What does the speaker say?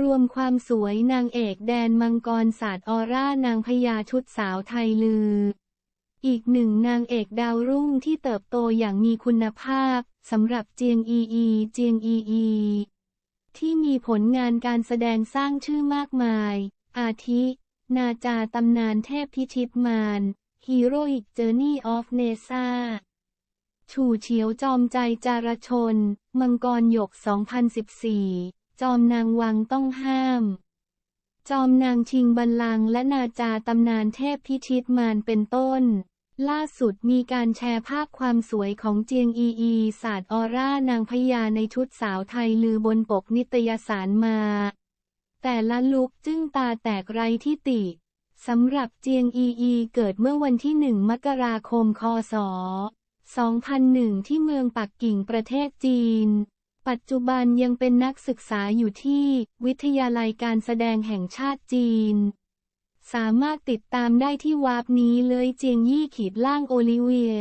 รวมความสวยนางเอกแดนมังกรศาสตร์ออร่านางพญาชุดสาวไทยลือ อีกหนึ่งนางเอกดาวรุ่งที่เติบโตอย่างมีคุณภาพสำหรับเจียงอีอี เจียงอีอี ที่มีผลงานการแสดงสร้างชื่อมากมาย อาทิ นาจาตำนานเทพพิชิตมาร Heroic Journey of Nesa ฉู่เฉียวจอมใจจารชน มังกรหยก 2014 จอมนางวังต้องห้าม จอมนางชิงบัลลังก์และนาจาตำนานเทพพิชิตมารเป็นต้น ล่าสุดมีการแชร์ภาพความสวยของเจียงอีอีศาสตร์ออร่านางพญาในชุดสาวไทยลือบนปกนิตยสารมา แต่ละลุกจึ้งตาแตกไรที่ติสำหรับเจียงอีอีเกิดเมื่อวันที่ 1 มกราคม คศ 2001 ที่เมืองปักกิ่งประเทศจีน ปัจจุบันยังเป็นนักศึกษาอยู่ที่วิทยาลัยการแสดงแห่งชาติจีน สามารถติดตามได้ที่วาบนี้เลยเจียงยี่ขีดล่างโอลิเวีย